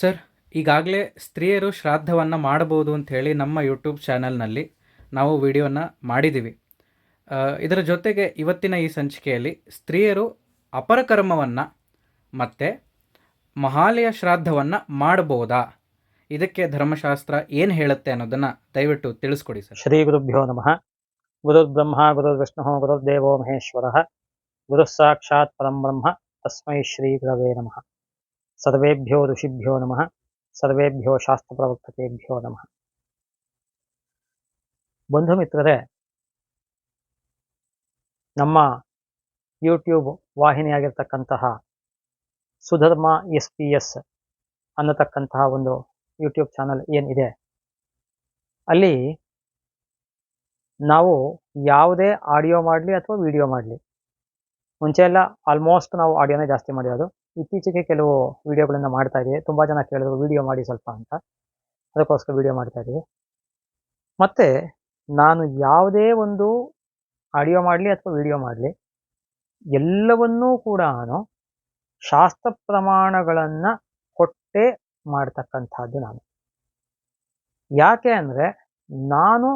Sir ಈಗಾಗಲೇ ಸ್ತ್ರೀಯರು ಶ್ರಾದ್ದವನ್ನು ಮಾಡಬಹುದು ಅಂತ ಹೇಳಿ ನಮ್ಮ ಯೂಟ್ಯೂಬ್ ಚಾನಲ್ನಲ್ಲಿ ನಾವು ವಿಡಿಯೋನ ಮಾಡಿದ್ದೀವಿ. ಇದರ ಜೊತೆಗೆ ಇವತ್ತಿನ ಈ ಸಂಚಿಕೆಯಲ್ಲಿ ಸ್ತ್ರೀಯರು ಅಪರಕರ್ಮವನ್ನು ಮತ್ತು ಮಹಾಲಯ ಶ್ರಾದ್ದವನ್ನು ಮಾಡಬಹುದಾ? ಇದಕ್ಕೆ ಧರ್ಮಶಾಸ್ತ್ರ ಏನು ಹೇಳುತ್ತೆ ಅನ್ನೋದನ್ನು ದಯವಿಟ್ಟು ತಿಳಿಸ್ಕೊಡಿ ಸರ್. ಶ್ರೀ ಗುರುಭ್ಯೋ ನಮಃ. ಗುರುರ್ವಿಷ್ಣು ಗುರುರ್ದೇವೋ ಮಹೇಶ್ವರ ಗುರುಃ ಸಾಕ್ಷಾತ್ ಪರಂ ಬ್ರಹ್ಮ ತಸ್ಮೈ ಶ್ರೀ ಗುರವೇ ನಮಃ ಸರ್ವೇಭ್ಯೋ ಋಷಿಭ್ಯೋ ನಮಃ ಸರ್ವೇಭ್ಯೋ ಶಾಸ್ತ್ರ ಪ್ರವರ್ತಕೇಭ್ಯೋ ನಮಃ ಬಂಧು ಮಿತ್ರರೇ ನಮ್ಮ ಯೂಟ್ಯೂಬ್ ವಾಹಿನಿಯಾಗಿರ್ತಕ್ಕಂತಹ ಸುಧರ್ಮ ಎಸ್ ಪಿ ಎಸ್ ಅನ್ನತಕ್ಕಂತಹ ಒಂದು ಯೂಟ್ಯೂಬ್ ಚಾನಲ್ ಏನಿದೆ, ಅಲ್ಲಿ ನಾವು ಯಾವುದೇ ಆಡಿಯೋ ಮಾಡಲಿ ಅಥವಾ ವಿಡಿಯೋ ಮಾಡಲಿ. ಮುಂಚೆ ಎಲ್ಲ ಆಲ್ಮೋಸ್ಟ್ ನಾವು ಆಡಿಯೋನೇ ಜಾಸ್ತಿ ಮಾಡಿರೋದು. ಇತ್ತೀಚೆಗೆ ಕೆಲವು ವಿಡಿಯೋಗಳನ್ನು ಮಾಡ್ತಾ ಇದ್ದೀವಿ. ತುಂಬ ಜನ ಕೇಳಿದ್ರು ವಿಡಿಯೋ ಮಾಡಿ ಸ್ವಲ್ಪ ಅಂತ. ಅದಕ್ಕೋಸ್ಕರ ವಿಡಿಯೋ ಮಾಡ್ತಾ ಇದ್ದೀವಿ. ಮತ್ತು ನಾನು ಯಾವುದೇ ಒಂದು ಆಡಿಯೋ ಮಾಡಲಿ ಅಥವಾ ವಿಡಿಯೋ ಮಾಡಲಿ, ಎಲ್ಲವನ್ನೂ ಕೂಡ ನಾನು ಶಾಸ್ತ್ರ ಪ್ರಮಾಣಗಳನ್ನು ಕೊಟ್ಟೇ ಮಾಡ್ತಕ್ಕಂಥದ್ದು ನಾನು. ಯಾಕೆ ಅಂದರೆ ನಾನು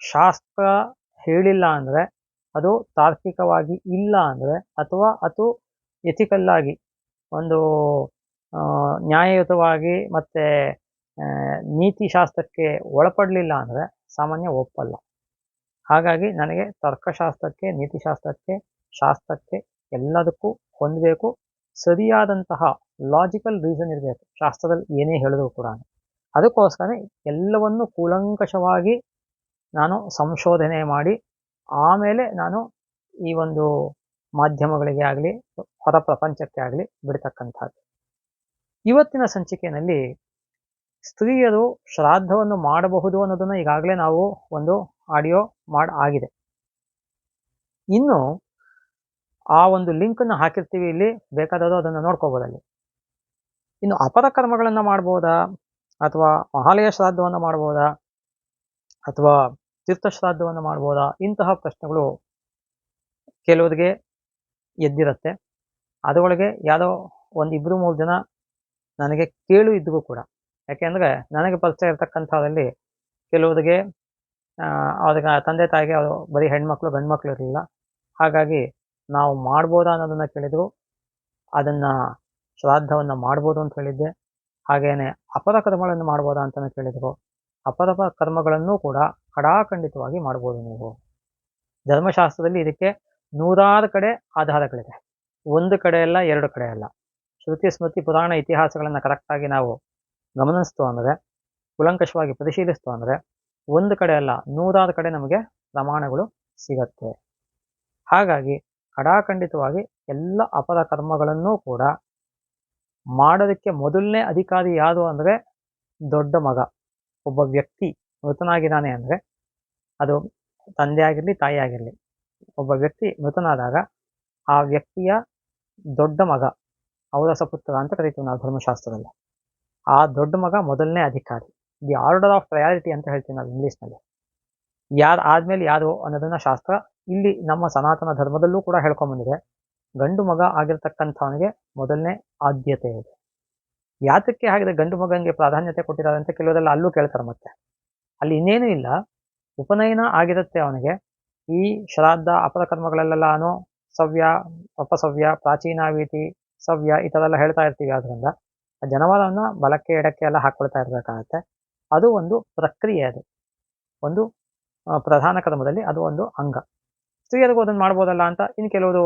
ಶಾಸ್ತ್ರ ಹೇಳಿಲ್ಲ ಅಂದರೆ ಅದು ತಾರ್ಕಿಕವಾಗಿ ಇಲ್ಲ ಅಂದರೆ ಅಥವಾ ಅದು ಎಥಿಕಲ್ಲಾಗಿ ಒಂದು ನ್ಯಾಯಯುತವಾಗಿ ಮತ್ತು ನೀತಿಶಾಸ್ತ್ರಕ್ಕೆ ಒಳಪಡಲಿಲ್ಲ ಅಂದರೆ ಸಾಮಾನ್ಯ ಒಪ್ಪಲ್ಲ. ಹಾಗಾಗಿ ನನಗೆ ತರ್ಕಶಾಸ್ತ್ರಕ್ಕೆ ನೀತಿಶಾಸ್ತ್ರಕ್ಕೆ ಶಾಸ್ತ್ರಕ್ಕೆ ಎಲ್ಲದಕ್ಕೂ ಹೊಂದಬೇಕು. ಸರಿಯಾದಂತಹ ಲಾಜಿಕಲ್ ರೀಸನ್ ಇರಬೇಕು. ಶಾಸ್ತ್ರದಲ್ಲಿ ಏನೇ ಹೇಳಿದ್ರು ಕೂಡ. ಅದಕ್ಕೋಸ್ಕರ ಎಲ್ಲವನ್ನು ಕೂಲಂಕಷವಾಗಿ ನಾನು ಸಂಶೋಧನೆ ಮಾಡಿ ಆಮೇಲೆ ನಾನು ಈ ಒಂದು ಮಾಧ್ಯಮಗಳಿಗೆ ಆಗಲಿ, ಹೊರ ಪ್ರಪಂಚಕ್ಕೆ ಆಗಲಿ ಬಿಡ್ತಕ್ಕಂಥದ್ದು. ಇವತ್ತಿನ ಸಂಚಿಕೆಯಲ್ಲಿ ಸ್ತ್ರೀಯರು ಶ್ರಾದ್ದವನ್ನು ಮಾಡಬಹುದು ಅನ್ನೋದನ್ನು ಈಗಾಗಲೇ ನಾವು ಒಂದು ಆಡಿಯೋ ಮಾಡ, ಆಗಿದೆ. ಇನ್ನು ಆ ಒಂದು ಲಿಂಕನ್ನು ಹಾಕಿರ್ತೀವಿ ಇಲ್ಲಿ ಬೇಕಾದರೂ ಅದನ್ನು ನೋಡ್ಕೋಬೋದು ಅಲ್ಲಿ. ಇನ್ನು ಅಪರ ಕರ್ಮಗಳನ್ನು ಮಾಡ್ಬೋದಾ? ಅಥವಾ ಮಹಾಲಯ ಶ್ರಾದ್ದವನ್ನು ಮಾಡ್ಬೋದಾ? ಅಥವಾ ತೀರ್ಥಶ್ರಾದ್ದವನ್ನು ಮಾಡ್ಬೋದಾ? ಇಂತಹ ಪ್ರಶ್ನೆಗಳು ಕೆಲವರಿಗೆ ಎದ್ದಿರುತ್ತೆ. ಅದರೊಳಗೆ ಯಾವುದೋ ಒಂದು ಇಬ್ಬರು ಮೂರು ಜನ ನನಗೆ ಕೇಳು ಇದ್ದರೂ ಕೂಡ. ಯಾಕೆಂದರೆ ನನಗೆ ಪರಿಚಯ ಇರತಕ್ಕಂಥದ್ರಲ್ಲಿ ಕೆಲವರಿಗೆ ಅವ್ರಿಗೆ ತಂದೆ ತಾಯಿಗೆ ಅವರು ಬರೀ ಹೆಣ್ಮಕ್ಳು ಗಂಡ್ಮಕ್ಳು ಇರಲಿಲ್ಲ ಹಾಗಾಗಿ ನಾವು ಮಾಡ್ಬೋದಾ ಅನ್ನೋದನ್ನು ಕೇಳಿದರು. ಅದನ್ನು ಶ್ರಾದ್ದವನ್ನು ಮಾಡ್ಬೋದು ಅಂತ ಹೇಳಿದ್ದೆ. ಹಾಗೆಯೇ ಅಪರ ಕರ್ಮಗಳನ್ನು ಮಾಡ್ಬೋದಾ ಅಂತಲೂ ಕೇಳಿದರು. ಅಪರ ಕರ್ಮಗಳನ್ನು ಕೂಡ ಕಡಾಖಂಡಿತವಾಗಿ ಮಾಡ್ಬೋದು ನೀವು. ಧರ್ಮಶಾಸ್ತ್ರದಲ್ಲಿ ಇದಕ್ಕೆ ನೂರಾರು ಕಡೆ ಆಧಾರಗಳಿದೆ. ಒಂದು ಕಡೆ ಅಲ್ಲ, ಎರಡು ಕಡೆ ಅಲ್ಲ. ಶ್ರುತಿ ಸ್ಮೃತಿ ಪುರಾಣ ಇತಿಹಾಸಗಳನ್ನು ಕರೆಕ್ಟಾಗಿ ನಾವು ಗಮನಿಸ್ತು ಅಂದರೆ ಕುಲಂಕಷವಾಗಿ ಪರಿಶೀಲಿಸ್ತು ಅಂದರೆ, ಒಂದು ಕಡೆ ಅಲ್ಲ, ನೂರಾರು ಕಡೆ ನಮಗೆ ಪ್ರಮಾಣಗಳು ಸಿಗತ್ತೆ. ಹಾಗಾಗಿ ಕಡಾಖಂಡಿತವಾಗಿ ಎಲ್ಲ ಅಪರ ಕರ್ಮಗಳನ್ನೂ ಕೂಡ ಮಾಡೋದಕ್ಕೆ ಮೊದಲನೇ ಅಧಿಕಾರಿ ಯಾರು ಅಂದರೆ ದೊಡ್ಡ ಮಗ. ಒಬ್ಬ ವ್ಯಕ್ತಿ ಮೃತನಾಗಿದ್ದಾನೆ ಅಂದರೆ ಅದು ತಂದೆ ಆಗಿರಲಿ ತಾಯಿ ಆಗಿರಲಿ ಒಬ್ಬ ವ್ಯಕ್ತಿ ಮೃತನಾದಾಗ ಆ ವ್ಯಕ್ತಿಯ ದೊಡ್ಡ ಮಗ ಅವರ ಪುತ್ರ ಅಂತ ಕರಿತೀವಿ ನಾವು ಧರ್ಮಶಾಸ್ತ್ರದಲ್ಲಿ. ಆ ದೊಡ್ಡ ಮಗ ಮೊದಲನೇ ಅಧಿಕಾರಿ. ದಿ ಆರ್ಡರ್ ಆಫ್ ಪ್ರಯಾರಿಟಿ ಅಂತ ಹೇಳ್ತೀವಿ ನಾವು ಇಂಗ್ಲೀಷ್ನಲ್ಲಿ. ಯಾರು ಆದ್ಮೇಲೆ ಯಾರು ಅನ್ನೋದನ್ನ ಶಾಸ್ತ್ರ ಇಲ್ಲಿ ನಮ್ಮ ಸನಾತನ ಧರ್ಮದಲ್ಲೂ ಕೂಡ ಹೇಳ್ಕೊಂಡ್ಬಂದಿದೆ ಗಂಡು ಮಗ ಆಗಿರ್ತಕ್ಕಂಥವನಿಗೆ ಮೊದಲನೇ ಆದ್ಯತೆ ಇದೆ. ಯಾತಕ್ಕೆ ಆಗಿದೆ ಗಂಡು ಮಗನಿಗೆ ಪ್ರಾಧಾನ್ಯತೆ ಕೊಟ್ಟಿದ್ದಾರೆ ಅಂತ ಕೆಲವರೆಲ್ಲ ಅಲ್ಲೂ ಕೇಳ್ತಾರೆ ಮತ್ತೆ. ಅಲ್ಲಿ ಇನ್ನೇನು ಇಲ್ಲ. ಉಪನಯನ ಆಗಿರುತ್ತೆ ಅವನಿಗೆ. ಈ ಶ್ರಾದ್ದ ಅಪರಕರ್ಮಗಳಲ್ಲೆಲ್ಲಾನು ಸವ್ಯ, ಅಪಸವ್ಯ, ಪ್ರಾಚೀನಾವೀತಿ, ಸವ್ಯ ಈ ಥರ ಎಲ್ಲ ಹೇಳ್ತಾ ಇರ್ತೀವಿ. ಆದ್ರಿಂದ ಆ ಜನವಾದವನ್ನ ಬಲಕ್ಕೆ, ಎಡಕ್ಕೆ ಎಲ್ಲ ಹಾಕ್ಕೊಳ್ತಾ ಇರಬೇಕಾಗತ್ತೆ. ಅದು ಒಂದು ಪ್ರಕ್ರಿಯೆ ಅದು. ಒಂದು ಪ್ರಧಾನ ಕರ್ಮದಲ್ಲಿ ಅದು ಒಂದು ಅಂಗ. ಸ್ತ್ರೀಯರಿಗೂ ಅದನ್ನು ಮಾಡ್ಬೋದಲ್ಲ ಅಂತ ಇನ್ನು ಕೆಲವರು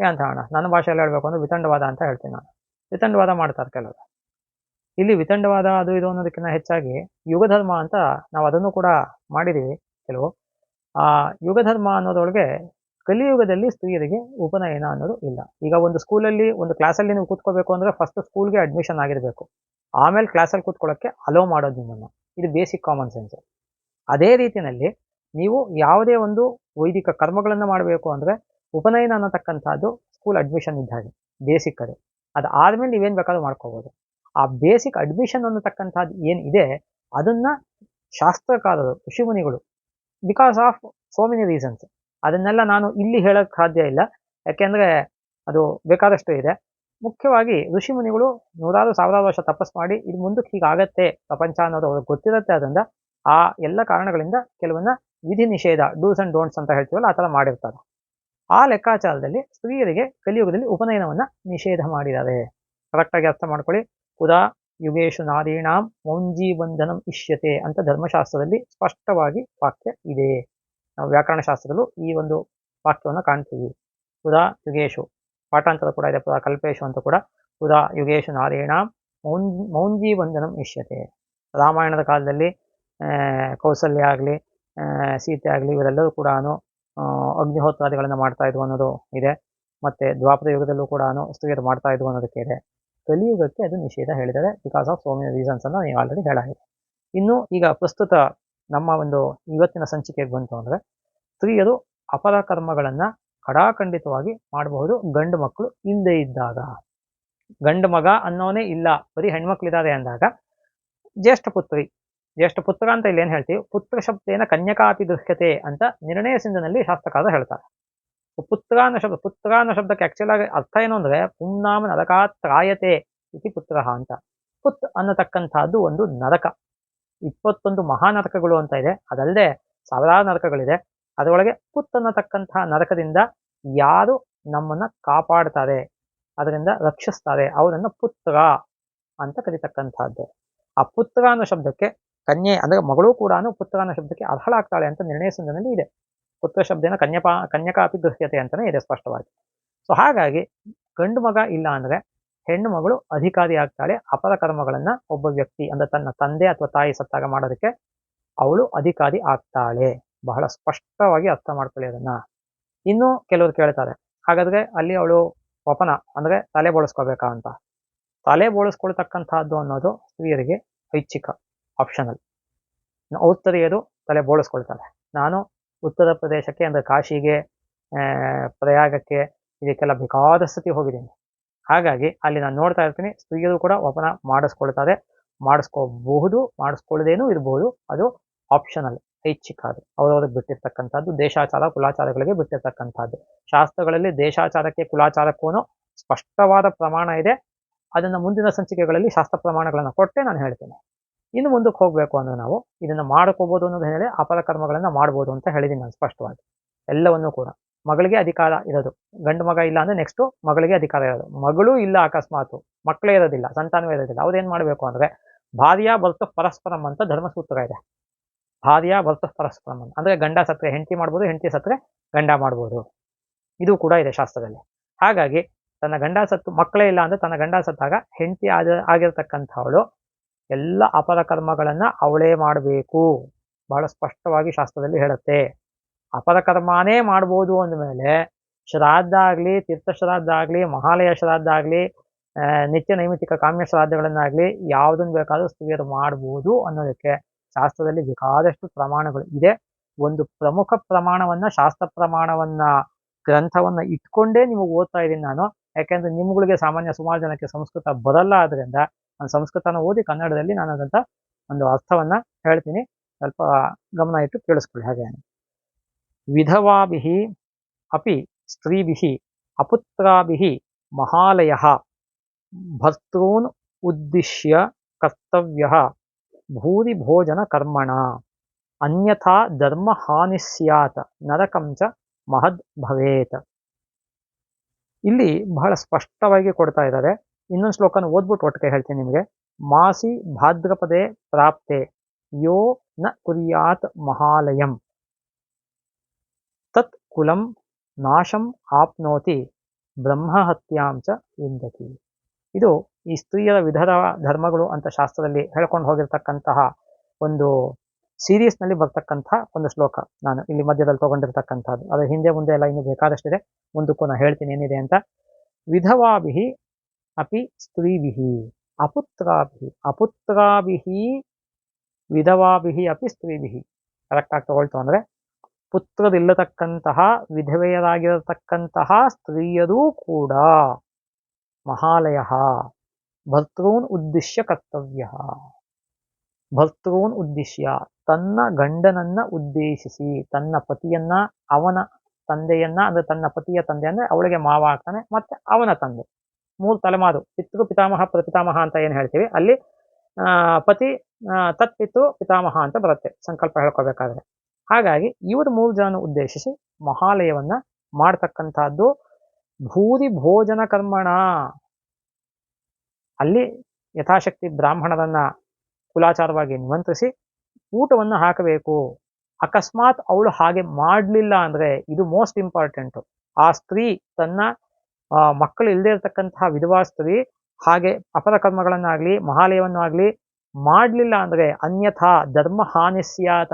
ಏನಂತ ಹೇಳೋಣ. ನನ್ನ ಭಾಷೆಯಲ್ಲಿ ಹೇಳಬೇಕು ಅಂದ್ರೆ ವಿತಂಡವಾದ ಅಂತ ಹೇಳ್ತೀನಿ ನಾನು. ವಿತಂಡವಾದ ಮಾಡ್ತಾರೆ ಕೆಲವರು. ಇಲ್ಲಿ ವಿತಂಡವಾದ ಅದು ಇದು ಅನ್ನೋದಕ್ಕಿಂತ ಹೆಚ್ಚಾಗಿ ಯುಗಧರ್ಮ ಅಂತ ನಾವು ಅದನ್ನು ಕೂಡ ಮಾಡಿದ್ದೀವಿ ಕೆಲವು. ಆ, ಯುಗಧರ್ಮ ಅನ್ನೋದ್ರೊಳಗೆ ಕಲಿಯುಗದಲ್ಲಿ ಸ್ತ್ರೀಯರಿಗೆ ಉಪನಯನ ಅನ್ನೋದು ಇಲ್ಲ. ಈಗ ಒಂದು ಸ್ಕೂಲಲ್ಲಿ ಒಂದು ಕ್ಲಾಸಲ್ಲಿ ನೀವು ಕೂತ್ಕೋಬೇಕು ಅಂದರೆ ಫಸ್ಟ್ ಸ್ಕೂಲ್ಗೆ ಅಡ್ಮಿಷನ್ ಆಗಿರಬೇಕು. ಆಮೇಲೆ ಕ್ಲಾಸಲ್ಲಿ ಕೂತ್ಕೊಳ್ಳೋಕ್ಕೆ ಅಲೋ ಮಾಡೋದು ನಿಮ್ಮನ್ನು. ಇದು ಬೇಸಿಕ್ ಕಾಮನ್ ಸೆನ್ಸ್ ಅದೇ ರೀತಿಯಲ್ಲಿ ನೀವು ಯಾವುದೇ ಒಂದು ವೈದಿಕ ಕರ್ಮಗಳನ್ನು ಮಾಡಬೇಕು ಅಂದರೆ ಉಪನಯನ ಅನ್ನತಕ್ಕಂಥದ್ದು ಸ್ಕೂಲ್ ಅಡ್ಮಿಷನ್ ಇದ್ದ ಹಾಗೆ ಬೇಸಿಕ್ ಅದು. ಅದು ಆದ್ಮೇಲೆ ನೀವೇನು ಬೇಕಾದ್ರೂ ಮಾಡ್ಕೋಬೋದು. ಆ ಬೇಸಿಕ್ ಅಡ್ಮಿಷನ್ ಅನ್ನತಕ್ಕಂಥದ್ದು ಏನಿದೆ ಅದನ್ನ ಶಾಸ್ತ್ರಕಾರರು ಋಷಿಮುನಿಗಳು because of so many reasons ಅದನ್ನೆಲ್ಲ ನಾನು ಇಲ್ಲಿ ಹೇಳಕ್ಕೆ ಸಾಧ್ಯ ಇಲ್ಲ. ಯಾಕೆಂದ್ರೆ ಅದು ಬೇಕಾದಷ್ಟು ಇದೆ. ಮುಖ್ಯವಾಗಿ ಋಷಿ ಮುನಿಗಳು ನೂರಾರು ಸಾವಿರಾರು ವರ್ಷ ತಪಸ್ ಮಾಡಿ ಇದು ಮುಂದಕ್ಕೆ ಹೀಗಾಗತ್ತೆ ಪ್ರಪಂಚ ಅನ್ನೋದು ಅವ್ರಿಗೆ ಗೊತ್ತಿರುತ್ತೆ. ಅದರಿಂದ ಆ ಎಲ್ಲ ಕಾರಣಗಳಿಂದ ಕೆಲವನ್ನ ವಿಧಿ ನಿಷೇಧ ಡೂಸ್ ಅಂಡ್ ಡೋಂಟ್ಸ್ ಅಂತ ಹೇಳ್ತೀವಲ್ಲ, ಆ ಥರ ಮಾಡಿರ್ತಾರೆ. ಆ ಲೆಕ್ಕಾಚಾರದಲ್ಲಿ ಸ್ತ್ರೀಯರಿಗೆ ಕಲಿಯುಗದಲ್ಲಿ ಉಪನಯನವನ್ನು ನಿಷೇಧ ಮಾಡಿದ್ದಾರೆ. ಕರೆಕ್ಟಾಗಿ ಅರ್ಥ ಮಾಡ್ಕೊಳ್ಳಿ. ಉದಾ ಯುಗೇಶು ನಾರೀಣಾಂ ಮೌಂಜಿ ಬಂಧನಂ ಇಷ್ಯತೆ ಅಂತ ಧರ್ಮಶಾಸ್ತ್ರದಲ್ಲಿ ಸ್ಪಷ್ಟವಾಗಿ ವಾಕ್ಯ ಇದೆ. ನಾವು ವ್ಯಾಕರಣ ಶಾಸ್ತ್ರದಲ್ಲೂ ಈ ಒಂದು ವಾಕ್ಯವನ್ನು ಕಾಣ್ತೀವಿ. ಉದಾ ಯುಗೇಶು ಪಾಠಾಂತರ ಕೂಡ ಇದೆ. ಪುರಾ ಕಲ್ಪೇಶು ಅಂತ ಕೂಡ ಉದಾ ಯುಗೇಶು ನಾರೀಣಾಂ ಮೌನ್ ಮೌಂಜಿ ಬಂಧನಂ ಇಷ್ಯತೆ. ರಾಮಾಯಣದ ಕಾಲದಲ್ಲಿ ಕೌಸಲ್ಯ ಆಗಲಿ ಸೀತೆ ಆಗಲಿ ಇವರೆಲ್ಲರೂ ಕೂಡ ಅಗ್ನಿಹೋತ್ರಾದಿಗಳನ್ನು ಮಾಡ್ತಾ ಇದ್ವು ಅನ್ನೋದು ಇದೆ. ಮತ್ತೆ ದ್ವಾಪರ ಯುಗದಲ್ಲೂ ಕೂಡ ಸ್ತ್ರೀಯರು ಮಾಡ್ತಾ ಇದ್ವು ಅನ್ನೋದಕ್ಕೆ ಇದೆ. ಕಲಿಯುಗಕ್ಕೆ ಅದು ನಿಷೇಧ ಹೇಳಿದ್ದಾರೆ. Because of so many reasons ಅನ್ನು ನೀವು ಆಲ್ರೆಡಿ ಹೇಳಾಗಿದೆ. ಇನ್ನು ಈಗ ಪ್ರಸ್ತುತ ನಮ್ಮ ಒಂದು ಇವತ್ತಿನ ಸಂಚಿಕೆಗೆ ಬಂತು ಅಂದ್ರೆ, ಸ್ತ್ರೀಯರು ಅಪರ ಕರ್ಮಗಳನ್ನ ಕಡಾಖಂಡಿತವಾಗಿ ಮಾಡಬಹುದು. ಗಂಡು ಮಕ್ಕಳು ಹಿಂದೆ ಇದ್ದಾಗ. ಗಂಡು ಮಗ ಅನ್ನೋನೇ ಇಲ್ಲ. ಬರೀ ಹೆಣ್ಮಕ್ಳಿದ್ದಾರೆ ಅಂದಾಗ, ಜ್ಯೇಷ್ಠ ಪುತ್ರಿ ಜ್ಯೇಷ್ಠ ಪುತ್ರ ಅಂತ ಇಲ್ಲಿ ಏನ್ ಹೇಳ್ತೀವಿ? ಪುತ್ರ ಶಬ್ದೇನ ಕನ್ಯಕಾಪಿ ದೃಶ್ಯತೆ ಅಂತ ನಿರ್ಣಯ ಸಿಂಧನಲ್ಲಿ ಶಾಸ್ತ್ರಕಾರ ಹೇಳ್ತಾರೆ. ಪುತ್ರ ಅನ್ನೋ ಶಬ್ದ, ಪುತ್ರ ಅನ್ನೋ ಶಬ್ದಕ್ಕೆ ಆಕ್ಚುಲ್ ಆಗಿ ಅರ್ಥ ಏನು ಅಂದ್ರೆ ಪುಂನಾಮ ನರಕಾತ್ ತ್ರಾಯತೆ ಇತಿ ಪುತ್ರ ಅಂತ. ಪುತ್ ಅನ್ನತಕ್ಕಂಥದ್ದು ಒಂದು ನರಕ. ಇಪ್ಪತ್ತೊಂದು ಮಹಾನರಕಗಳು ಅಂತ ಇದೆ. ಅದಲ್ಲದೆ ಸಾವಿರಾರು ನರಕಗಳಿದೆ. ಅದರೊಳಗೆ ಪುತ್ ಅನ್ನತಕ್ಕಂತಹ ನರಕದಿಂದ ಯಾರು ನಮ್ಮನ್ನ ಕಾಪಾಡ್ತಾರೆ? ಅದರಿಂದ ರಕ್ಷಿಸ್ತಾರೆ. ಅವರನ್ನ ಪುತ್ರ ಅಂತ ಕರೀತಕ್ಕಂಥದ್ದು. ಆ ಪುತ್ರ ಅನ್ನೋ ಶಬ್ದಕ್ಕೆ ಕನ್ಯೆ ಅಂದ್ರೆ ಮಗಳು ಕೂಡ ಪುತ್ರ ಅನ್ನೋ ಶಬ್ದಕ್ಕೆ ಅರ್ಹಳಾಗ್ತಾಳೆ ಅಂತ ನಿರ್ಣಯ ಸಂದರ್ಭದಲ್ಲಿ ಇದೆ. ಪುತ್ರ ಶಬ್ದನ ಕನ್ಯಪಾ ಕನ್ಯಕಾಪಿ ಗೃಹ್ಯತೆ ಅಂತಾನೆ ಇದೆ ಸ್ಪಷ್ಟವಾಗಿ. ಸೊ ಹಾಗಾಗಿ ಗಂಡು ಮಗ ಇಲ್ಲ ಅಂದ್ರೆ ಹೆಣ್ಣು ಮಗಳು ಅಧಿಕಾರಿ ಆಗ್ತಾಳೆ, ಅಪರ ಕರ್ಮಗಳನ್ನು ಒಬ್ಬ ವ್ಯಕ್ತಿ ಅಂದರೆ ತನ್ನ ತಂದೆ ಅಥವಾ ತಾಯಿ ಸತ್ತಾಗ ಮಾಡೋದಕ್ಕೆ ಅವಳು ಅಧಿಕಾರಿ ಆಗ್ತಾಳೆ. ಬಹಳ ಸ್ಪಷ್ಟವಾಗಿ ಅರ್ಥ ಮಾಡ್ಕೊಳ್ಳಿ ಅದನ್ನ. ಇನ್ನು ಕೆಲವರು ಕೇಳ್ತಾರೆ, ಹಾಗಾದ್ರೆ ಅಲ್ಲಿ ಅವಳು ಪಪನ ಅಂದ್ರೆ ತಲೆ ಬೋಳಿಸ್ಕೋಬೇಕಾ ಅಂತ. ತಲೆ ಬೋಳಿಸ್ಕೊಳ್ತಕ್ಕಂತಹದ್ದು ಅನ್ನೋದು ಸ್ತ್ರೀಯರಿಗೆ ಐಚ್ಛಿಕ. ಆಪ್ಷನಲ್ ಔತ್ತರಿಯರು ತಲೆ ಬೋಳಿಸ್ಕೊಳ್ತಾರೆ. ನಾನು ಉತ್ತರ ಪ್ರದೇಶಕ್ಕೆ ಅಂದರೆ ಕಾಶಿಗೆ ಪ್ರಯಾಗಕ್ಕೆ ಇದಕ್ಕೆಲ್ಲ ಬೇಕಾದ ಸ್ಥಿತಿ ಹೋಗಿದ್ದೀನಿ. ಹಾಗಾಗಿ ಅಲ್ಲಿ ನಾನು ನೋಡ್ತಾ ಇರ್ತೀನಿ, ಸ್ತ್ರೀಯರು ಕೂಡ ವಪನ ಮಾಡಿಸ್ಕೊಳ್ತಾರೆ. ಮಾಡಿಸ್ಕೋಬಹುದು, ಮಾಡಿಸ್ಕೊಳ್ಳದೇನೂ ಇರಬಹುದು ಅದು ಆಪ್ಷನಲ್ ಐಚ್ಛಿಕ ಅದು ಅವರವ್ರಿಗೆ ಬಿಟ್ಟಿರ್ತಕ್ಕಂಥದ್ದು ದೇಶಾಚಾರ, ಕುಲಾಚಾರಗಳಿಗೆ ಬಿಟ್ಟಿರ್ತಕ್ಕಂಥದ್ದು. ಶಾಸ್ತ್ರಗಳಲ್ಲಿ ದೇಶಾಚಾರಕ್ಕೆ ಕುಲಾಚಾರಕ್ಕೂ ಸ್ಪಷ್ಟವಾದ ಪ್ರಮಾಣ ಇದೆ. ಅದನ್ನು ಮುಂದಿನ ಸಂಚಿಕೆಗಳಲ್ಲಿ ಶಾಸ್ತ್ರ ಪ್ರಮಾಣಗಳನ್ನು ಕೊಟ್ಟೆ ನಾನು ಹೇಳ್ತೇನೆ. ಇನ್ನು ಮುಂದಕ್ಕೆ ಹೋಗಬೇಕು ಅಂದ್ರೆ ನಾವು ಇದನ್ನ ಮಾಡ್ಕೋಬಹುದು ಅನ್ನೋದು ಹೇಳಿ ಅಪರ ಕರ್ಮಗಳನ್ನ ಮಾಡ್ಬೋದು ಅಂತ ಹೇಳಿದ್ದೀನಿ ನಾನು ಸ್ಪಷ್ಟವಾಗಿ. ಎಲ್ಲವನ್ನೂ ಕೂಡ. ಮಗಳಿಗೆ ಅಧಿಕಾರ ಇರೋದು. ಗಂಡು ಮಗ ಇಲ್ಲ ಅಂದ್ರೆ ನೆಕ್ಸ್ಟ್ ಮಗಳಿಗೆ ಅಧಿಕಾರ ಇರೋದು. ಮಗಳು ಇಲ್ಲ ಅಕಸ್ಮಾತು. ಮಕ್ಕಳೇ ಇರೋದಿಲ್ಲ, ಸಂತಾನವೇ ಇರೋದಿಲ್ಲ. ಅವ್ರೇನು ಮಾಡಬೇಕು ಅಂದ್ರೆ ಭಾರ್ಯ ಬರ್ತು ಪರಸ್ಪರಂ ಅಂತ ಧರ್ಮಸೂತ್ರ ಇದೆ. ಭಾರ್ಯ ಬರ್ತು ಪರಸ್ಪರಂ ಅಂತ. ಅಂದ್ರೆ ಗಂಡ ಸತ್ರೆ ಹೆಂಡತಿ ಮಾಡ್ಬೋದು, ಹೆಂಡತಿ ಸತ್ರೆ ಗಂಡ ಮಾಡ್ಬೋದು. ಇದು ಕೂಡ ಇದೆ ಶಾಸ್ತ್ರದಲ್ಲಿ. ಹಾಗಾಗಿ ತನ್ನ ಗಂಡ ಸತ್ತು ಮಕ್ಕಳೇ ಇಲ್ಲ ಅಂದರೆ ತನ್ನ ಗಂಡ ಸತ್ತಾಗ ಹೆಂಡತಿ ಆದ, ಆಗಿರ್ತಕ್ಕಂಥವಳು ಎಲ್ಲ ಅಪರ ಕರ್ಮಗಳನ್ನು ಅವಳೇ ಮಾಡಬೇಕು. ಬಹಳ ಸ್ಪಷ್ಟವಾಗಿ ಶಾಸ್ತ್ರದಲ್ಲಿ ಹೇಳುತ್ತೆ. ಅಪರ ಕರ್ಮನೇ ಮಾಡ್ಬೋದು ಅಂದಮೇಲೆ ಶ್ರಾದ್ದ ಆಗಲಿ ತೀರ್ಥ ಆಗಲಿ ಮಹಾಲಯ ಶ್ರಾದ್ದ ಆಗಲಿ ನಿತ್ಯ ನೈಮಿತಿಕ ಕಾಮ್ಯ ಶ್ರಾದ್ದಗಳನ್ನಾಗಲಿ ಯಾವುದನ್ನು ಬೇಕಾದರೂ ಸ್ತ್ರೀಯರು ಮಾಡ್ಬೋದು ಅನ್ನೋದಕ್ಕೆ ಶಾಸ್ತ್ರದಲ್ಲಿ ಬೇಕಾದಷ್ಟು ಪ್ರಮಾಣಗಳು ಇದೆ. ಒಂದು ಪ್ರಮುಖ ಪ್ರಮಾಣವನ್ನ, ಶಾಸ್ತ್ರ ಪ್ರಮಾಣವನ್ನ, ಗ್ರಂಥವನ್ನ ಇಟ್ಕೊಂಡೇ ನಿಮಗೆ ಓದ್ತಾ ಇದ್ದೀನಿ ನಾನು. ಯಾಕೆಂದ್ರೆ ನಿಮ್ಗಳಿಗೆ ಸಾಮಾನ್ಯ ಸುಮಾರು ಜನಕ್ಕೆ ಸಂಸ್ಕೃತ ಬರಲ್ಲ ಆದ್ರಿಂದ ಸಂಸ್ಕೃತನ ಓದಿ ಕನ್ನಡದಲ್ಲಿ ನಾನು ಅದಂತ ಒಂದು ಅರ್ಥವನ್ನ ಹೇಳ್ತೀನಿ. ಸ್ವಲ್ಪ ಗಮನ ಇಟ್ಟು ಕೇಳಿಸ್ಕೊಳ್ಳಿ. ಹಾಗೆ ವಿಧವಾಭಿ ಅಪಿ ಸ್ತ್ರೀಭಿ ಅಪುತ್ರಾಭಿ ಮಹಾಲಯ ಭರ್ತೃನ್ ಉದ್ದಿಶ್ಯ ಕರ್ತವ್ಯ ಭೂರಿ ಭೋಜನ ಕರ್ಮಣ ಅನ್ಯಥಾ ಧರ್ಮ ಹಾನಿ ಸ್ಯಾತ್ ನರಕಂಚ ಮಹದ್ ಭವೇತ್. ಇಲ್ಲಿ ಬಹಳ ಸ್ಪಷ್ಟವಾಗಿ ಕೊಡ್ತಾ ಇದ್ದಾರೆ. ಇನ್ನೊಂದು ಶ್ಲೋಕನ ಓದ್ಬಿಟ್ಟು ಒಟ್ಟಿಗೆ ಹೇಳ್ತೀನಿ ನಿಮಗೆ. ಮಾಸಿ ಭಾದ್ರಪದೇ ಪ್ರಾಪ್ತೆ ಯೋ ನ ಕುರಿಯಾತ್ ಮಹಾಲಯಂ. ತತ್ ಕುಲಂ ನಾಶಂ ಆಪ್ನೋತಿ ಬ್ರಹ್ಮಹತ್ಯಾಂಚ ವಿಂದತಿ. ಇದು ಈ ಸ್ತ್ರೀಯರ ವಿಧದ ಧರ್ಮಗಳು ಅಂತ ಶಾಸ್ತ್ರದಲ್ಲಿ ಹೇಳ್ಕೊಂಡು ಹೋಗಿರ್ತಕ್ಕಂತಹ ಒಂದು ಸೀರೀಸ್ನಲ್ಲಿ ನಲ್ಲಿ ಬರ್ತಕ್ಕಂಥ ಒಂದು ಶ್ಲೋಕ ನಾನು ಇಲ್ಲಿ ಮಧ್ಯದಲ್ಲಿ ತಗೊಂಡಿರ್ತಕ್ಕಂಥದ್ದು. ಅದರ ಹಿಂದೆ ಮುಂದೆ ಎಲ್ಲ ಇನ್ನು ಬೇಕಾದಷ್ಟಿದೆ. ಮುಂದಕ್ಕೂ ನಾನು ಹೇಳ್ತೀನಿ ಏನಿದೆ ಅಂತ. ವಿಧವಾಭಿಹಿ ಅಪಿ स्त्रीभिः ಅಪುತ್ರಾಭಿ ಅಪುತ್ರಾಭಿಹಿ ವಿಧವಾಭಿಹಿ ಅಪಿ ಸ್ತ್ರೀಭಿಹಿ ಕರೆಕ್ಟ್ ಆಗಿ ತಗೊಳ್ತು ಅಂದರೆ, ಪುತ್ರರಿಲ್ಲತಕ್ಕಂತಹ, ವಿಧವೆಯರಾಗಿರತಕ್ಕಂತಹ ಸ್ತ್ರೀಯರೂ ಕೂಡ ಮಹಾಲಯ, ಭರ್ತೃನ್ ಉದ್ದಿಶ್ಯ ಕರ್ತವ್ಯ. ಭರ್ತೃನ್ ಉದ್ದಿಶ್ಯ, ತನ್ನ ಗಂಡನನ್ನ ಉದ್ದೇಶಿಸಿ, ತನ್ನ ಪತಿಯನ್ನ, ಅವನ ತಂದೆಯನ್ನ, ಅಂದ್ರೆ ತನ್ನ ಪತಿಯ ತಂದೆ ಅಂದ್ರೆ ಅವಳಿಗೆ ಮಾವ ಆಗ್ತಾನೆ, ಮತ್ತೆ ಅವನ ತಂದೆ. ಮೂರು ತಲೆಮಾರು ಪಿತೃ ಪಿತಾಮಹ, ಪ್ರಪಿತಾಮಹ ಅಂತ ಏನು ಹೇಳ್ತೀವಿ? ಅಲ್ಲಿ ಪತಿ ತತ್ ಪಿತೃ ಪಿತಾಮಹ ಅಂತ ಬರುತ್ತೆ, ಸಂಕಲ್ಪ ಹೇಳ್ಕೋಬೇಕಾದ್ರೆ. ಹಾಗಾಗಿ, ಇವರು ಮೂರು ಜನ ಉದ್ದೇಶಿಸಿ ಮಹಾಲಯವನ್ನ ಮಾಡ್ತಕ್ಕಂಥದ್ದು ಭೂರಿ ಭೋಜನ ಕರ್ಮಣ. ಅಲ್ಲಿ ಯಥಾಶಕ್ತಿ ಬ್ರಾಹ್ಮಣರನ್ನ ಕುಲಾಚಾರವಾಗಿ ನಿಮಂತ್ರಿಸಿ ಊಟವನ್ನು ಹಾಕಬೇಕು. ಅಕಸ್ಮಾತ್ ಅವಳು ಹಾಗೆ ಮಾಡಲಿಲ್ಲ ಅಂದ್ರೆ ಇದು ಮೋಸ್ಟ್ ಇಂಪಾರ್ಟೆಂಟ್. ಆ ಸ್ತ್ರೀ ತನ್ನ ಮಕ್ಕಳು ಇಲ್ಲದೆ ಇರತಕ್ಕಂತಹ ವಿಧವಾ ಸ್ತ್ರೀ ಹಾಗೆ ಅಪರ ಕರ್ಮಗಳನ್ನಾಗ್ಲಿ, ಮಹಾಲಯವನ್ನಾಗ್ಲಿ ಮಾಡಲಿಲ್ಲ ಅಂದ್ರೆ ಅನ್ಯಥಾ ಧರ್ಮ ಹಾನಿ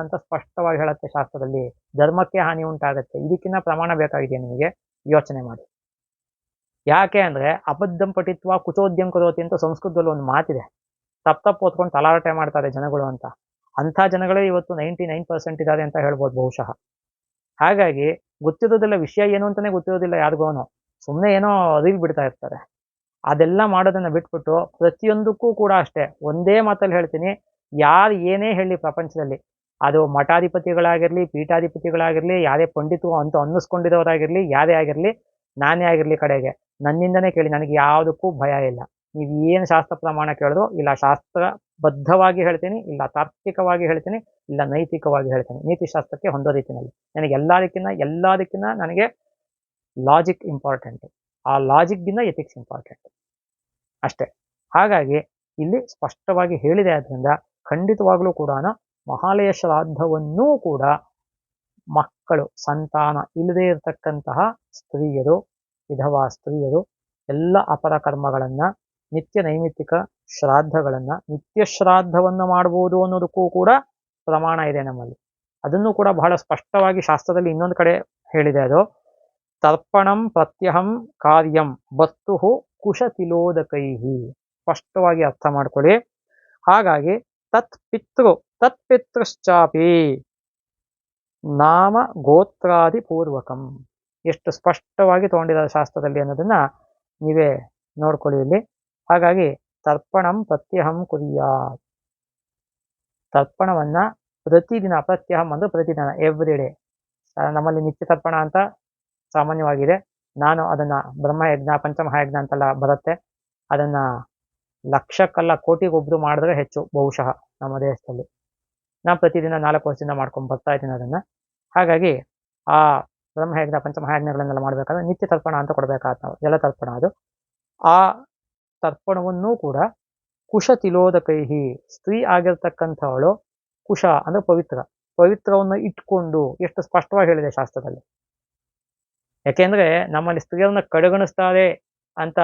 ಅಂತ ಸ್ಪಷ್ಟವಾಗಿ ಹೇಳುತ್ತೆ ಶಾಸ್ತ್ರದಲ್ಲಿ. ಧರ್ಮಕ್ಕೆ ಹಾನಿ ಉಂಟಾಗತ್ತೆ. ಇದಕ್ಕಿಂತ ಪ್ರಮಾಣ ಬೇಕಾಗಿದೆ ನಿಮಗೆ? ಯೋಚನೆ ಮಾಡಿ. ಯಾಕೆ ಅಂದ್ರೆ ಅಬದ್ಧಂ ಪಟಿತ್ವ ಕುಚೋದ್ಯಂ ಕರೋತಿ ಅಂತ ಸಂಸ್ಕೃತದಲ್ಲಿ ಒಂದು ಮಾತಿದೆ. ತಪ್ಪ ತಪ್ಪು ಓದ್ಕೊಂಡು ತಲಾಟೆ ಮಾಡ್ತಾರೆ ಜನಗಳು ಅಂತ. ಅಂಥ ಜನಗಳೇ ಇವತ್ತು ನೈಂಟಿ ನೈನ್ ಪರ್ಸೆಂಟ್ ಇದ್ದಾರೆ ಅಂತ ಹೇಳ್ಬೋದು ಬಹುಶಃ. ಹಾಗಾಗಿ ಗೊತ್ತಿರೋದಿಲ್ಲ ವಿಷಯ ಏನು ಅಂತಾನೆ ಗೊತ್ತಿರೋದಿಲ್ಲ ಯಾರಿಗೂ ಸುಮ್ಮನೆ ಏನೋ ರೀಲ್ ಬಿಡ್ತಾ ಇರ್ತಾರೆ. ಅದೆಲ್ಲ ಮಾಡೋದನ್ನ ಬಿಟ್ಬಿಟ್ಟು ಪ್ರತಿಯೊಂದಕ್ಕೂ ಕೂಡ ಅಷ್ಟೇ, ಒಂದೇ ಮಾತಲ್ಲಿ ಹೇಳ್ತೀನಿ, ಯಾರು ಏನೇ ಹೇಳಿ ಪ್ರಪಂಚದಲ್ಲಿ, ಅದು ಮಠಾಧಿಪತಿಗಳಾಗಿರಲಿ, ಪೀಠಾಧಿಪತಿಗಳಾಗಿರಲಿ, ಯಾರೇ ಪಂಡಿತು ಅಂತ ಅನ್ನಿಸ್ಕೊಂಡಿರೋರಾಗಿರ್ಲಿ ಯಾರೇ ಆಗಿರಲಿ, ನಾನೇ ಆಗಿರಲಿ ಕಡೆಗೆ. ನನ್ನಿಂದನೇ ಕೇಳಿ, ನನಗೆ ಯಾವುದಕ್ಕೂ ಭಯ ಇಲ್ಲ. ನೀವು ಏನು ಶಾಸ್ತ್ರ ಪ್ರಮಾಣ ಕೇಳಿದ್ರು, ಇಲ್ಲ ಶಾಸ್ತ್ರ ಬದ್ಧವಾಗಿ ಹೇಳ್ತೀನಿ, ಇಲ್ಲ ತಾರ್ಕಿಕವಾಗಿ ಹೇಳ್ತೀನಿ, ಇಲ್ಲ ನೈತಿಕವಾಗಿ ಹೇಳ್ತೀನಿ. ನೀತಿಶಾಸ್ತ್ರಕ್ಕೆ ಹೊಂದೋ ರೀತಿಯಲ್ಲಿ. ನನಗೆ ಎಲ್ಲದಕ್ಕಿಂತ ಎಲ್ಲದಕ್ಕಿಂತ ನನಗೆ ಲಾಜಿಕ್ ಇಂಪಾರ್ಟೆಂಟ್ ಆ ಲಾಜಿಕ್ಗಿಂತ ಎಥಿಕ್ಸ್ ಇಂಪಾರ್ಟೆಂಟ್ ಅಷ್ಟೇ. ಹಾಗಾಗಿ ಇಲ್ಲಿ ಸ್ಪಷ್ಟವಾಗಿ ಹೇಳಿದೆ ಆದ್ದರಿಂದ ಖಂಡಿತವಾಗ್ಲೂ ಕೂಡ ಮಹಾಲಯ ಶ್ರಾದ್ದವನ್ನೂ ಕೂಡ ಮಕ್ಕಳು, ಸಂತಾನ ಇಲ್ಲದೇ ಇರತಕ್ಕಂತಹ ಸ್ತ್ರೀಯರು, ವಿಧವಾ ಸ್ತ್ರೀಯರು ಎಲ್ಲ ಅಪರ ಕರ್ಮಗಳನ್ನ, ನಿತ್ಯ ನೈಮಿತ್ತಿಕ ಶ್ರಾದ್ದಗಳನ್ನ, ನಿತ್ಯ ಶ್ರಾದ್ದವನ್ನ ಮಾಡಬಹುದು ಅನ್ನೋದಕ್ಕೂ ಕೂಡ ಪ್ರಮಾಣ ಇದೆ ನಮ್ಮಲ್ಲಿ. ಅದನ್ನು ಕೂಡ ಬಹಳ ಸ್ಪಷ್ಟವಾಗಿ ಶಾಸ್ತ್ರದಲ್ಲಿ ಇನ್ನೊಂದು ಕಡೆ ಹೇಳಿದೆ ಅದು. ತರ್ಪಣಂ ಪ್ರತ್ಯಹಂ ಕಾರ್ಯಂ ಬತ್ತು ಕುಶತಿಲೋದಕೈಹಿ. ಸ್ಪಷ್ಟವಾಗಿ ಅರ್ಥ ಮಾಡ್ಕೊಳ್ಳಿ. ಹಾಗಾಗಿ ತತ್ ಪಿತೃ, ತತ್ ಪಿತೃಶ್ಚಾಪಿ ನಾಮ ಗೋತ್ರಾದಿ ಪೂರ್ವಕಂ. ಎಷ್ಟು ಸ್ಪಷ್ಟವಾಗಿ ತಗೊಂಡಿದ್ದಾರೆ ಶಾಸ್ತ್ರದಲ್ಲಿ ಅನ್ನೋದನ್ನ ನೀವೇ ನೋಡ್ಕೊಳ್ಳಿ ಇಲ್ಲಿ. ಹಾಗಾಗಿ ತರ್ಪಣಂ ಪ್ರತ್ಯಹಂ ಕುರಿಯಾ ತರ್ಪಣವನ್ನ ಪ್ರತಿದಿನ, ಪ್ರತ್ಯಹಂ ಅಂದ್ರೆ ಪ್ರತಿದಿನ ಎವ್ರಿ ಡೇ ನಮ್ಮಲ್ಲಿ ನಿತ್ಯ ತರ್ಪಣ ಅಂತ ಸಾಮಾನ್ಯವಾಗಿದೆ. ನಾನು ಅದನ್ನ ಬ್ರಹ್ಮಯಜ್ಞ, ಪಂಚಮಹಾಯಜ್ಞ ಅಂತೆಲ್ಲ ಬರುತ್ತೆ. ಅದನ್ನ ಲಕ್ಷಕ್ಕಲ್ಲ ಕೋಟಿಗೊಬ್ರು ಮಾಡಿದ್ರೆ ಹೆಚ್ಚು, ಬಹುಶಃ, ನಮ್ಮ ದೇಶದಲ್ಲಿ. ನಾನು ಪ್ರತಿದಿನ ನಾಲ್ಕು ವರ್ಷದಿಂದ ಮಾಡ್ಕೊಂಡು ಬರ್ತಾ ಇದ್ದೀನಿ ಅದನ್ನ. ಹಾಗಾಗಿ ಆ ಬ್ರಹ್ಮಯಜ್ಞ, ಪಂಚಮಹಾಯಜ್ಞಗಳನ್ನೆಲ್ಲ ಮಾಡ್ಬೇಕಾದ್ರೆ ನಿತ್ಯ ತರ್ಪಣ ಅಂತ ಕೊಡಬೇಕಾದ ಎಲ್ಲ ತರ್ಪಣ ಅದು. ಆ ತರ್ಪಣವನ್ನೂ ಕೂಡ ಕುಶ ತಿಲೋದಕೈಹಿ, ಸ್ತ್ರೀ ಆಗಿರ್ತಕ್ಕಂಥವಳು ಕುಶ ಅಂದ್ರೆ ಪವಿತ್ರ. ಪವಿತ್ರವನ್ನು ಇಟ್ಕೊಂಡು ಎಷ್ಟು ಸ್ಪಷ್ಟವಾಗಿ ಹೇಳಿದೆ ಶಾಸ್ತ್ರದಲ್ಲಿ. ಯಾಕೆಂದ್ರೆ ನಮ್ಮಲ್ಲಿ ಸ್ತ್ರೀಯರನ್ನ ಕಡೆಗಣಿಸ್ತಾರೆ ಅಂತ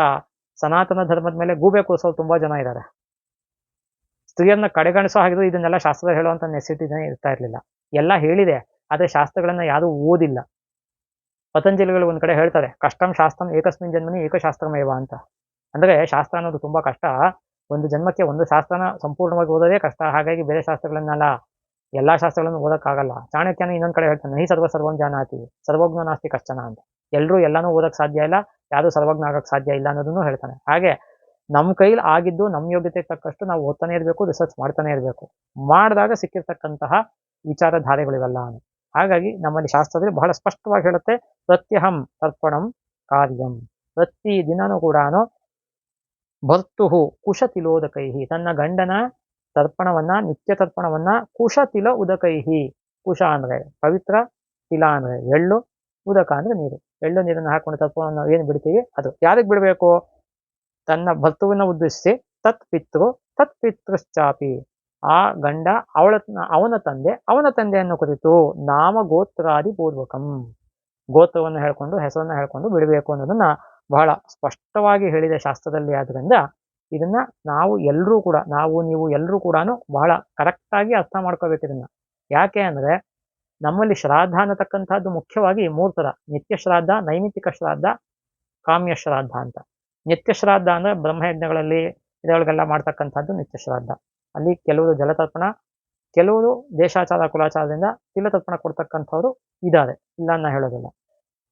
ಸನಾತನ ಧರ್ಮದ ಮೇಲೆ ಗೂಬೆ ಕೂರಿಸೋರು ತುಂಬಾ ಜನ ಇದ್ದಾರೆ. ಸ್ತ್ರೀಯರನ್ನ ಕಡೆಗಣಿಸೋ ಹಾಗಿದ್ರೆ ಇದನ್ನೆಲ್ಲ ಶಾಸ್ತ್ರ ಹೇಳುವಂತ ನೆಸಿಟಿನೇ ಇರ್ತಾ ಇರ್ಲಿಲ್ಲ. ಎಲ್ಲ ಹೇಳಿದೆ, ಆದ್ರೆ ಶಾಸ್ತ್ರಗಳನ್ನ ಯಾರು ಓದಿಲ್ಲ. ಪತಂಜಲಿಗಳು ಒಂದ್ ಕಡೆ ಹೇಳ್ತಾರೆ, ಕಷ್ಟಂ ಶಾಸ್ತ್ರಂ ಏಕಸ್ಮಿನ್ ಜನ್ಮನಿ ಏಕಶಾಸ್ತ್ರಮೇವ ಅಂತ. ಅಂದ್ರೆ ಶಾಸ್ತ್ರ ಅನ್ನೋದು ತುಂಬಾ ಕಷ್ಟ. ಒಂದು ಜನ್ಮಕ್ಕೆ ಒಂದು ಶಾಸ್ತ್ರನ ಸಂಪೂರ್ಣವಾಗಿ ಓದೋದೇ ಕಷ್ಟ. ಹಾಗಾಗಿ ಬೇರೆ ಶಾಸ್ತ್ರಗಳನ್ನೆಲ್ಲ, ಎಲ್ಲಾ ಶಾಸ್ತ್ರಗಳನ್ನು ಓದಕ್ಕಾಗಲ್ಲ. ಚಾಣಕ್ಯನ ಇನ್ನೊಂದ್ ಕಡೆ ಹೇಳ್ತಾನೆ ನೈ ಸರ್ವ ಸರ್ವಂ ಜಾನಾತಿ, ಸರ್ವಜ್ಞ ನಾಸ್ತಿ ಕಷ್ಟನ ಅಂತ. ಎಲ್ಲರೂ ಎಲ್ಲಾನು ಓದಕ್ ಸಾಧ್ಯ ಇಲ್ಲ, ಯಾರು ಸರ್ವಜ್ಞ ಆಗಕ್ ಸಾಧ್ಯ ಇಲ್ಲ ಅನ್ನೋದನ್ನು ಹೇಳ್ತಾನೆ. ಹಾಗೆ ನಮ್ಮ ಕೈಲಿ ಆಗಿದ್ದು ನಮ್ಮ ಯೋಗ್ಯತೆಗೆ ತಕ್ಕಷ್ಟು ನಾವು ಓದ್ತಾನೆ ಇರಬೇಕು ರಿಸರ್ಚ್ ಮಾಡ್ತಾನೆ ಇರಬೇಕು. ಮಾಡಿದಾಗ ಸಿಕ್ಕಿರ್ತಕ್ಕಂತಹ ವಿಚಾರಧಾರೆಗಳಿವೆಲ್ಲ ಹಾಗಾಗಿ ನಮ್ಮಲ್ಲಿ ಶಾಸ್ತ್ರದಲ್ಲಿ ಬಹಳ ಸ್ಪಷ್ಟವಾಗಿ ಹೇಳುತ್ತೆ, ಪ್ರತ್ಯಹಂ ತರ್ಪಣಂ ಕಾರ್ಯಂ. ಪ್ರತಿ ದಿನನೂ ಕೂಡ ಭರ್ತುಹು ಕುಶತಿಲೋದಕೈಹಿ. ತನ್ನ ಗಂಡನ ತರ್ಪಣವನ್ನ, ನಿತ್ಯ ತರ್ಪಣವನ್ನ ಕುಶ ತಿಲ ಉದಕೈಹಿ ಕುಶ ಅಂದ್ರೆ ಪವಿತ್ರ, ತಿಲ ಅಂದ್ರೆ ಎಳ್ಳು, ಉದಕ ಅಂದ್ರೆ ನೀರು. ಎಳ್ಳು ನೀರನ್ನು ಹಾಕೊಂಡು ನಾವು ಏನು ಬಿಡ್ತೀವಿ? ಅದು ಯಾರಿಗೆ ಬಿಡಬೇಕು? ತನ್ನ ಭರ್ತುವನ್ನು ಉದ್ದೇಶಿಸಿ ತತ್ ಪಿತೃ ತತ್ ಪಿತೃಶ್ಚಾಪಿ ಆ ಗಂಡ ಅವಳ ಅವನ ತಂದೆ, ಅವನ ತಂದೆಯನ್ನು ಕುರಿತು ನಾಮ ಗೋತ್ರಾದಿ ಪೂರ್ವಕಂ. ಗೋತ್ರವನ್ನು ಹೇಳ್ಕೊಂಡು, ಹೆಸರನ್ನು ಹೇಳ್ಕೊಂಡು ಬಿಡಬೇಕು ಅನ್ನೋದನ್ನ ಬಹಳ ಸ್ಪಷ್ಟವಾಗಿ ಹೇಳಿದ ಶಾಸ್ತ್ರದಲ್ಲಿ ಆದ್ರಿಂದ ಇದನ್ನ ನಾವು ಎಲ್ಲರೂ ಕೂಡ, ನಾವು ನೀವು ಎಲ್ಲರೂ ಕೂಡ ಬಹಳ ಕರೆಕ್ಟಾಗಿ ಅರ್ಥ ಮಾಡ್ಕೋಬೇಕು ಇದನ್ನ. ಯಾಕೆ ಅಂದ್ರೆ ನಮ್ಮಲ್ಲಿ ಶ್ರಾದ್ದ ಅನ್ನತಕ್ಕಂಥದ್ದು ಮುಖ್ಯವಾಗಿ ಮೂರು ತರ ನಿತ್ಯ ಶ್ರಾದ್ದ ನೈಮಿತಿಕ ಶ್ರಾದ್ದ, ಕಾಮ್ಯ ಶ್ರಾದ್ದ ಅಂತ. ನಿತ್ಯ ಶ್ರಾದ್ದ ಅಂದ್ರೆ ಬ್ರಹ್ಮಯಜ್ಞಗಳಲ್ಲಿ ಇದರೊಳಗೆಲ್ಲ ಮಾಡ್ತಕ್ಕಂಥದ್ದು ನಿತ್ಯ ಶ್ರಾದ್ದ. ಅಲ್ಲಿ ಕೆಲವರು ಜಲತರ್ಪಣ, ಕೆಲವರು ದೇಶಾಚಾರ, ಕುಲಾಚಾರದಿಂದ ತಿಲತರ್ಪಣ ಕೊಡ್ತಕ್ಕಂಥವ್ರು ಇದ್ದಾರೆ. ಇಲ್ಲ ಅನ್ನ ಹೇಳೋದಿಲ್ಲ.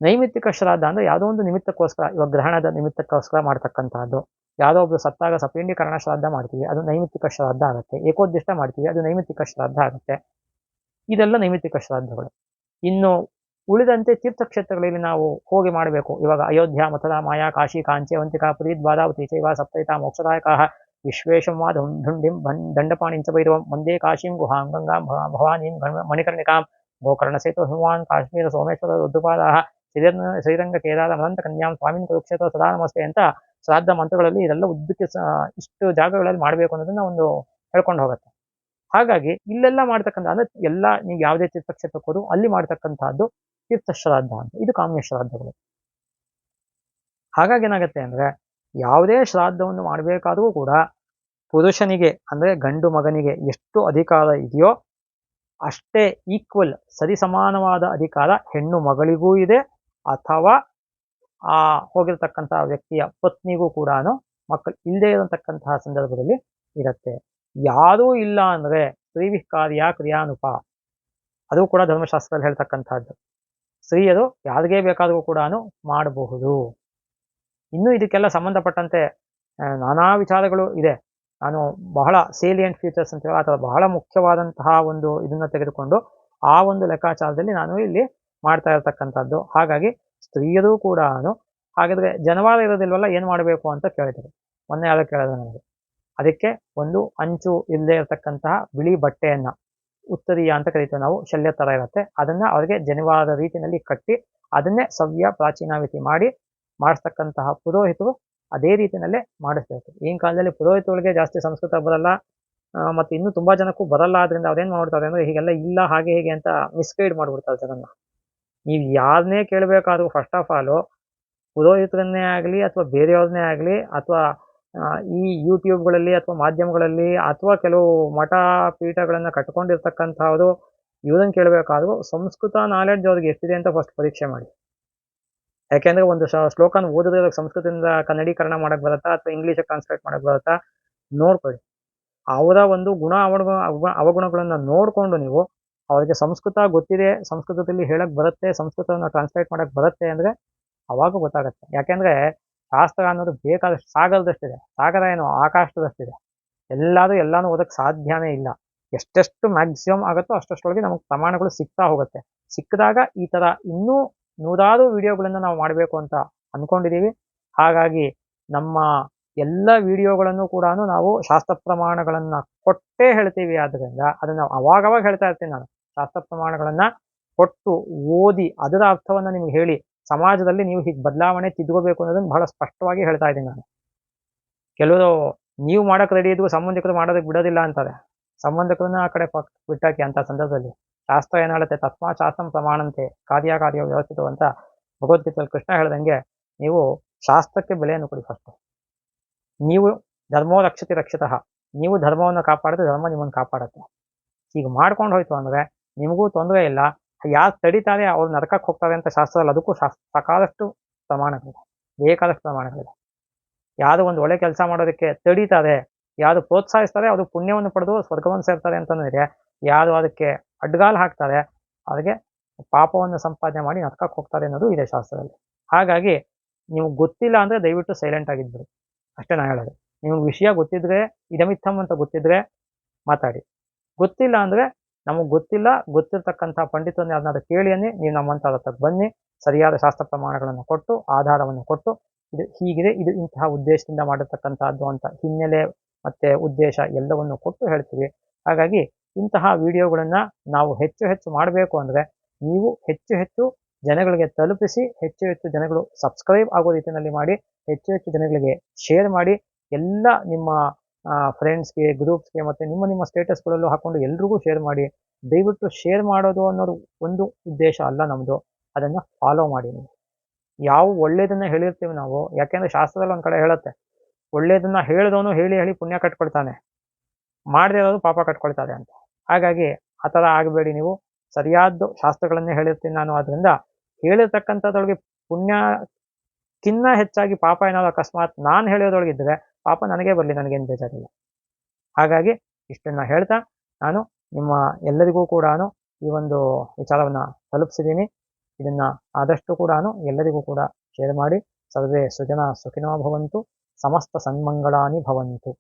ನೈಮಿತ್ತಿಕ ಶ್ರಾದ್ದ ಅಂದ್ರೆ ಯಾವುದೋ ಒಂದು ನಿಮಿತ್ತಕ್ಕೋಸ್ಕರ, ಇವಾಗ ಗ್ರಹಣದ ನಿಮಿತ್ತಕ್ಕೋಸ್ಕರ ಮಾಡ್ತಕ್ಕಂಥದ್ದು. ಯಾವುದೋ ಒಬ್ರು ಸತ್ತಾಗ ಸಪೇಂಡಿಕರಣ ಶ್ರಾದ್ದ ಮಾಡ್ತೀವಿ, ಅದು ನೈಮಿತ್ತಿಕ ಶ್ರಾದ್ದ ಆಗುತ್ತೆ. ಏಕೋದ್ದಿಷ್ಟ ಮಾಡ್ತೀವಿ, ಅದು ನೈಮಿತ್ತಿಕ ಶ್ರಾದ್ದ ಆಗುತ್ತೆ. ಇದೆಲ್ಲ ನೈಮಿತ್ತಿಕ ಶ್ರಾದ್ದಗಳು. ಇನ್ನು ಉಳಿದಂತೆ ತೀರ್ಥಕ್ಷೇತ್ರಗಳಲ್ಲಿ ನಾವು ಹೋಗಿ ಮಾಡಬೇಕು. ಇವಾಗ ಅಯೋಧ್ಯ ಮಥುರಾ ಮಾಯಾ ಕಾಶಿ, ಕಾಂಚಿ, ಅವಂತಿಕಾ ಪುರಿ ಬಾದಾವತಿ ಚೈವ, ಸಪ್ತೈತ ಮೋಕ್ಷದಾಯಕ ವಿಶ್ವೇಶಂ ಧುಂಡಿಂ ದಂಡಪಾಣಿಂಚ ಭೈರವಂ ಒಂದೇ ಕಾಶಿಂ ಗುಹಾ ಗಂಗಾಂ ಭವಾನೀಂ ಮಣಿಕರ್ಣಿಕಾಂ, ಗೋಕರ್ಣ ಸೇತು ಹನುಮಾನ್, ಕಾಶ್ಮೀರ ಸೋಮೇಶ್ವರ ರುದ್ರಪಾದ ಶ್ರೀರಂಗ ಶ್ರೀರಂಗ ಕೇದಾರ ಅನಂತ ಕನ್ಯಾಂ, ಸ್ವಾಮಿನ ಕುರುಕ್ಷೇತ್ರ, ಸದಾ ನಮಸ್ತೆ ಅಂತ ಶ್ರಾದ್ದ ಮಂತ್ರಗಳಲ್ಲಿ ಇದೆಲ್ಲ ಉದ್ದಕ್ಕೆ ಇಷ್ಟು ಜಾಗಗಳಲ್ಲಿ ಮಾಡಬೇಕು ಅನ್ನೋದನ್ನ ಒಂದು ಹೇಳ್ಕೊಂಡು ಹೋಗುತ್ತೆ. ಹಾಗಾಗಿ ಇಲ್ಲೆಲ್ಲ ಮಾಡ್ತಕ್ಕಂಥ, ಅಂದ್ರೆ ಎಲ್ಲ ನೀವು ಯಾವುದೇ ತೀರ್ಥಕ್ಷೇತ್ರಕ್ಕೆ ಹೋದ್ರು ಅಲ್ಲಿ ಮಾಡ್ತಕ್ಕಂಥದ್ದು ತೀರ್ಥ ಶ್ರಾದ್ದ ಅಂತ ಇದು ಕಾಮ್ಯ ಶ್ರಾದ್ದಗಳು. ಹಾಗಾಗಿ ಏನಾಗುತ್ತೆ ಅಂದ್ರೆ ಯಾವುದೇ ಶ್ರಾದ್ದವನ್ನು ಮಾಡಬೇಕಾದ್ರೂ ಕೂಡ ಪುರುಷನಿಗೆ, ಅಂದ್ರೆ ಗಂಡು ಮಗನಿಗೆ ಎಷ್ಟು ಅಧಿಕಾರ ಇದೆಯೋ ಅಷ್ಟೇ ಈಕ್ವಲ್ ಸರಿಸಮಾನವಾದ ಅಧಿಕಾರ ಹೆಣ್ಣು ಮಗಳಿಗೂ ಇದೆ, ಅಥವಾ ಆ ಹೋಗಿರ್ತಕ್ಕಂತಹ ವ್ಯಕ್ತಿಯ ಪತ್ನಿಗೂ ಕೂಡ ಮಕ್ಕಳು ಇಲ್ಲದೆ ಇರತಕ್ಕಂತಹ ಸಂದರ್ಭದಲ್ಲಿ ಇರುತ್ತೆ. ಯಾರೂ ಇಲ್ಲ ಅಂದ್ರೆ ಸ್ತ್ರೀವಿಹ್ ಕಾರ್ಯ ಕ್ರಿಯಾನುಪ? ಅದು ಕೂಡ ಧರ್ಮಶಾಸ್ತ್ರದಲ್ಲಿ ಹೇಳ್ತಕ್ಕಂಥದ್ದು. ಸ್ತ್ರೀಯರು ಯಾರಿಗೇ ಬೇಕಾದರೂ ಕೂಡ ಮಾಡಬಹುದು. ಇನ್ನು ಇದಕ್ಕೆಲ್ಲ ಸಂಬಂಧಪಟ್ಟಂತೆ ನಾನಾ ವಿಚಾರಗಳು ಇದೆ. ನಾನು ಬಹಳ ಸೇಲಿಯಂಟ್ ಫೀಚರ್ಸ್ ಅಂತ ಹೇಳಿ, ಅಥವಾ ಬಹಳ ಮುಖ್ಯವಾದಂತಹ ಒಂದು ಇದನ್ನ ತೆಗೆದುಕೊಂಡು ಆ ಒಂದು ಲೆಕ್ಕಾಚಾರದಲ್ಲಿ ನಾನು ಇಲ್ಲಿ ಮಾಡ್ತಾ ಇರತಕ್ಕಂಥದ್ದು. ಹಾಗಾಗಿ ಸ್ತ್ರೀಯರು ಕೂಡ ಹಾಗಾದ್ರೆ ಜನವಾರ ಇರೋದಿಲ್ವಲ್ಲ, ಏನು ಮಾಡಬೇಕು ಅಂತ ಕೇಳಿದರು ಮೊನ್ನೆ ಯಾರೋ ಕೇಳಿದ್ರು ನನಗೆ. ಅದಕ್ಕೆ ಒಂದು ಅಂಚು ಇಲ್ಲದೆ ಇರತಕ್ಕಂತಹ ಬಿಳಿ ಬಟ್ಟೆಯನ್ನ ಉತ್ತರೀಯ ಅಂತ ಕರಿತೀವಿ ನಾವು, ಶಲ್ಯ ತರ ಇರುತ್ತೆ. ಅದನ್ನ ಅವರಿಗೆ ಜನಿವಾರದ ರೀತಿಯಲ್ಲಿ ಕಟ್ಟಿ ಅದನ್ನೇ ಸವ್ಯ ಪ್ರಾಚೀನಾವಿತಿ ಮಾಡಿ ಮಾಡಿಸ್ತಕ್ಕಂತಹ ಪುರೋಹಿತರು ಅದೇ ರೀತಿಯಲ್ಲೇ ಮಾಡಿಸ್ಬೇಕು. ಈ ಕಾಲದಲ್ಲಿ ಪುರೋಹಿತಗಳಿಗೆ ಜಾಸ್ತಿ ಸಂಸ್ಕೃತ ಬರಲ್ಲ ಮತ್ತು ಇನ್ನೂ ತುಂಬಾ ಜನಕ್ಕೂ ಬರಲ್ಲ, ಆದ್ರಿಂದ ಅವ್ರೇನು ಮಾಡ್ತಾರೆ ಅಂದ್ರೆ ಹೀಗೆಲ್ಲ ಇಲ್ಲ, ಹಾಗೆ ಹೀಗೆ ಅಂತ ಮಿಸ್ಗೈಡ್ ಮಾಡ್ಬಿಡ್ತಾರೆ ಜನನ್ನ. ನೀವು ಯಾರನ್ನೇ ಕೇಳಬೇಕಾದ್ರೂ ಫಸ್ಟ್ ಆಫ್ ಆಲ್ ಪುರೋಹಿತರನ್ನೇ ಆಗಲಿ ಅಥವಾ ಬೇರೆಯವ್ರನ್ನೇ ಆಗಲಿ ಅಥವಾ ಈ ಯೂಟ್ಯೂಬ್ಗಳಲ್ಲಿ ಅಥವಾ ಮಾಧ್ಯಮಗಳಲ್ಲಿ ಅಥವಾ ಕೆಲವು ಮಠ ಪೀಠಗಳನ್ನು ಕಟ್ಕೊಂಡಿರ್ತಕ್ಕಂಥವ್ರು ಇವ್ರನ್ನ ಕೇಳಬೇಕಾದ್ರೂ ಸಂಸ್ಕೃತ ನಾಲೆಡ್ಜ್ ಅವ್ರಿಗೆ ಎಷ್ಟಿದೆ ಅಂತ ಫಸ್ಟ್ ಪರೀಕ್ಷೆ ಮಾಡಿ. ಯಾಕೆಂದ್ರೆ ಒಂದು ಶ್ಲೋಕನ ಓದಿದ್ರೆ ಅದಕ್ಕೆ ಸಂಸ್ಕೃತದಿಂದ ಕನ್ನಡೀಕರಣ ಮಾಡಕ್ ಬರುತ್ತಾ ಅಥವಾ ಇಂಗ್ಲಿಷ್ ಟ್ರಾನ್ಸ್ಲೇಟ್ ಮಾಡಕ್ಕೆ ಬರುತ್ತಾ ನೋಡ್ಕೊಳ್ಳಿ. ಅವರ ಒಂದು ಗುಣ ಅವಗುಣ, ಅವಗುಣಗಳನ್ನು ನೋಡ್ಕೊಂಡು ನೀವು ಅವರಿಗೆ ಸಂಸ್ಕೃತ ಗೊತ್ತಿದೆ, ಸಂಸ್ಕೃತದಲ್ಲಿ ಹೇಳಕ್ ಬರುತ್ತೆ, ಸಂಸ್ಕೃತವನ್ನು ಟ್ರಾನ್ಸ್ಲೇಟ್ ಮಾಡಕ್ಕೆ ಬರುತ್ತೆ ಅಂದ್ರೆ ಅವಾಗ ಗೊತ್ತಾಗುತ್ತೆ. ಯಾಕೆಂದ್ರೆ ಶಾಸ್ತ್ರ ಅನ್ನೋದು ಬೇಕಾದಷ್ಟು ಸಾಗರದಷ್ಟಿದೆ. ಸಾಗರ ಏನು ಆಕಾಶದಷ್ಟಿದೆ. ಎಲ್ಲಾದರೂ ಎಲ್ಲಾನು ಓದಕ್ಕೆ ಸಾಧ್ಯನೇ ಇಲ್ಲ. ಎಷ್ಟೆಷ್ಟು ಮ್ಯಾಕ್ಸಿಮಮ್ ಆಗುತ್ತೋ ಅಷ್ಟಷ್ಟೊಳಗೆ ನಮಗೆ ಪ್ರಮಾಣಗಳು ಸಿಗ್ತಾ ಹೋಗುತ್ತೆ. ಸಿಕ್ಕಿದಾಗ ಈ ತರ ಇನ್ನೂ ನೂರಾರು ವಿಡಿಯೋಗಳನ್ನು ನಾವು ಮಾಡಬೇಕು ಅಂತ ಅಂದ್ಕೊಂಡಿದ್ದೀವಿ ಹಾಗಾಗಿ ನಮ್ಮ ಎಲ್ಲ ವಿಡಿಯೋಗಳನ್ನು ಕೂಡ ನಾವು ಶಾಸ್ತ್ರ ಪ್ರಮಾಣಗಳನ್ನು ಕೊಟ್ಟೇ ಹೇಳ್ತೀವಿ. ಆದ್ರಿಂದ ಅದನ್ನ ಅವಾಗವಾಗ ಹೇಳ್ತಾ ಇರ್ತೀನಿ ನಾನು. ಶಾಸ್ತ್ರ ಪ್ರಮಾಣಗಳನ್ನು ಕೊಟ್ಟು ಓದಿ ಅದರ ಅರ್ಥವನ್ನ ನಿಮ್ಗೆ ಹೇಳಿ ಸಮಾಜದಲ್ಲಿ ನೀವು ಹೀಗೆ ಬದಲಾವಣೆ ತಿದ್ಕೋಬೇಕು ಅನ್ನೋದನ್ನ ಬಹಳ ಸ್ಪಷ್ಟವಾಗಿ ಹೇಳ್ತಾ ಇದ್ದೀನಿ ನಾನು. ಕೆಲವರು ನೀವು ಮಾಡೋಕೆ ರೆಡಿ ಇದ್ದು ಸಂಬಂಧಿಕರು ಮಾಡೋದಕ್ಕೆ ಬಿಡೋದಿಲ್ಲ ಅಂತಾರೆ. ಸಂಬಂಧಿಕರನ್ನ ಆ ಕಡೆ ಪಕ್ ಬಿಟ್ಟಾಕಿ ಅಂತ ಸಂದರ್ಭದಲ್ಲಿ. ಶಾಸ್ತ್ರ ಏನು ಹೇಳುತ್ತೆ? ತಸ್ಮಾ ಶಾಸ್ತ್ರ ಪ್ರಮಾಣಂತೆ ಕಾರ್ಯ ಕಾರ್ಯ ವ್ಯವಸ್ಥಿತ ಅಂತ ಭಗವದ್ಗೀತೆಯಲ್ಲಿ ಕೃಷ್ಣ ಹೇಳ್ದಂಗೆ ನೀವು ಶಾಸ್ತ್ರಕ್ಕೆ ಬೆಲೆಯನ್ನು ಕೊಡಿ ಫಸ್ಟ್ ನೀವು ಧರ್ಮೋ ರಕ್ಷತಿ ರಕ್ಷಿತಃ. ನೀವು ಧರ್ಮವನ್ನು ಕಾಪಾಡಿದ್ರೆ ಧರ್ಮ ನಿಮ್ಮನ್ನು ಕಾಪಾಡುತ್ತೆ. ಈಗ ಮಾಡ್ಕೊಂಡು ಹೋಯ್ತು ಅಂದ್ರೆ ನಿಮಗೂ ತೊಂದರೆ ಇಲ್ಲ. ಯಾರು ತಡಿತಾರೆ ಅವ್ರು ನರಕಕ್ಕೆ ಹೋಗ್ತಾರೆ ಅಂತ ಶಾಸ್ತ್ರದಲ್ಲಿ ಅದಕ್ಕೂ ಸಾಕಾದಷ್ಟು ಪ್ರಮಾಣಗಳಿದೆ. ಬೇಕಾದಷ್ಟು ಪ್ರಮಾಣಗಳಿದೆ. ಯಾರು ಒಂದು ಒಳ್ಳೆ ಕೆಲಸ ಮಾಡೋದಕ್ಕೆ ತಡೀತಾರೆ, ಯಾರು ಪ್ರೋತ್ಸಾಹಿಸ್ತಾರೆ ಅವರು ಪುಣ್ಯವನ್ನು ಪಡೆದು ಸ್ವರ್ಗವನ್ನು ಸೇರ್ತಾರೆ ಅಂತಂದ್ರೆ, ಯಾರು ಅದಕ್ಕೆ ಅಡ್ಗಾಲು ಹಾಕ್ತಾರೆ, ಅವ್ರಿಗೆ ಪಾಪವನ್ನು ಸಂಪಾದನೆ ಮಾಡಿ ನರಕಕ್ಕೆ ಹೋಗ್ತಾರೆ ಅನ್ನೋದು ಇದೆ ಶಾಸ್ತ್ರದಲ್ಲಿ. ಹಾಗಾಗಿ ನೀವು ಗೊತ್ತಿಲ್ಲ ಅಂದ್ರೆ ದಯವಿಟ್ಟು ಸೈಲೆಂಟ್ ಆಗಿದ್ದರು ಅಷ್ಟೇ ನಾನು ಹೇಳೋದು. ನಿಮ್ಗೆ ವಿಷಯ ಗೊತ್ತಿದ್ರೆ ಇದಮಿತ್ತಮ್ ಅಂತ ಗೊತ್ತಿದ್ರೆ ಮಾತಾಡಿ. ಗೊತ್ತಿಲ್ಲ ಅಂದ್ರೆ ನಮಗೆ ಗೊತ್ತಿಲ್ಲ, ಗೊತ್ತಿರ್ತಕ್ಕಂಥ ಪಂಡಿತರನ್ನು ಯಾರನ್ನಾದ್ರೂ ಕೇಳಿ ಅನ್ನಿ, ನೀವು ನಮ್ಮಂಥ ಹತ್ರಕ್ಕೆ ಬನ್ನಿ, ಸರಿಯಾದ ಶಾಸ್ತ್ರ ಪ್ರಮಾಣಗಳನ್ನು ಕೊಟ್ಟು, ಆಧಾರವನ್ನು ಕೊಟ್ಟು, ಇದು ಹೀಗಿದೆ, ಇದು ಇಂತಹ ಉದ್ದೇಶದಿಂದ ಮಾಡಿರ್ತಕ್ಕಂಥದ್ದು ಅಂತ ಹಿನ್ನೆಲೆ ಮತ್ತೆ ಉದ್ದೇಶ ಎಲ್ಲವನ್ನು ಕೊಟ್ಟು ಹೇಳ್ತೀವಿ. ಹಾಗಾಗಿ ಇಂತಹ ವಿಡಿಯೋಗಳನ್ನ ನಾವು ಹೆಚ್ಚು ಹೆಚ್ಚು ಮಾಡಬೇಕು ಅಂದ್ರೆ ನೀವು ಹೆಚ್ಚು ಹೆಚ್ಚು ಜನಗಳಿಗೆ ತಲುಪಿಸಿ, ಹೆಚ್ಚು ಹೆಚ್ಚು ಜನಗಳು ಸಬ್ಸ್ಕ್ರೈಬ್ ಆಗೋ ರೀತಿಯಲ್ಲಿ ಮಾಡಿ, ಹೆಚ್ಚು ಹೆಚ್ಚು ಜನಗಳಿಗೆ ಶೇರ್ ಮಾಡಿ, ಎಲ್ಲ ನಿಮ್ಮ ಫ್ರೆಂಡ್ಸ್ಗೆ ಗ್ರೂಪ್ಸ್ಗೆ ಮತ್ತು ನಿಮ್ಮ ನಿಮ್ಮ ಸ್ಟೇಟಸ್ಗಳಲ್ಲೂ ಹಾಕ್ಕೊಂಡು ಎಲ್ರಿಗೂ ಶೇರ್ ಮಾಡಿ. ದಯವಿಟ್ಟು ಶೇರ್ ಮಾಡೋದು ಅನ್ನೋದು ಒಂದು ಉದ್ದೇಶ ಅಲ್ಲ ನಮ್ಮದು ಅದನ್ನು ಫಾಲೋ ಮಾಡಿ ನೀವು. ಯಾವ ಒಳ್ಳೆಯದನ್ನು ಹೇಳಿರ್ತೀವಿ ನಾವು, ಯಾಕೆಂದರೆ ಶಾಸ್ತ್ರದಲ್ಲಿ ಒಂದು ಕಡೆ ಹೇಳುತ್ತೆ ಒಳ್ಳೆಯದನ್ನು ಹೇಳಿದವನು ಹೇಳಿ ಹೇಳಿ ಪುಣ್ಯ ಕಟ್ಕೊಳ್ತಾನೆ. ಮಾಡದೇ ಇರೋದು ಪಾಪ ಕಟ್ಕೊಳ್ತಾರೆ ಅಂತ. ಹಾಗಾಗಿ ಆ ಥರ ಆಗಬೇಡಿ ನೀವು. ಸರಿಯಾದ ಶಾಸ್ತ್ರಗಳನ್ನೇ ಹೇಳಿರ್ತೀನಿ ನಾನು. ಅದರಿಂದ ಹೇಳಿರ್ತಕ್ಕಂಥದ್ರೊಳಗೆ ಪುಣ್ಯಕ್ಕಿನ್ನ ಹೆಚ್ಚಾಗಿ ಪಾಪ ಏನಾದ್ರು ಅಕಸ್ಮಾತ್ ನಾನು ಹೇಳೋದ್ರೊಳಗಿದ್ರೆ ಪಾಪ ನನಗೆ ಬರಲಿ ನನಗೇನು ಬೇಜಾರಿಲ್ಲ. ಹಾಗಾಗಿ ಇಷ್ಟನ್ನು ಹೇಳ್ತಾ ನಾನು ನಿಮ್ಮ ಎಲ್ಲರಿಗೂ ಕೂಡ ಈ ಒಂದು ವಿಚಾರವನ್ನು ತಲುಪಿಸಿದ್ದೀನಿ. ಇದನ್ನು ಆದಷ್ಟು ಕೂಡ ಎಲ್ಲರಿಗೂ ಕೂಡ ಶೇರ್ ಮಾಡಿ. ಸರ್ವೇ ಸುಜನ ಸುಖಿನೋ ಭವಂತು, ಸಮಸ್ತ ಸನ್ಮಂಗಳಾನಿ ಭವಂತು.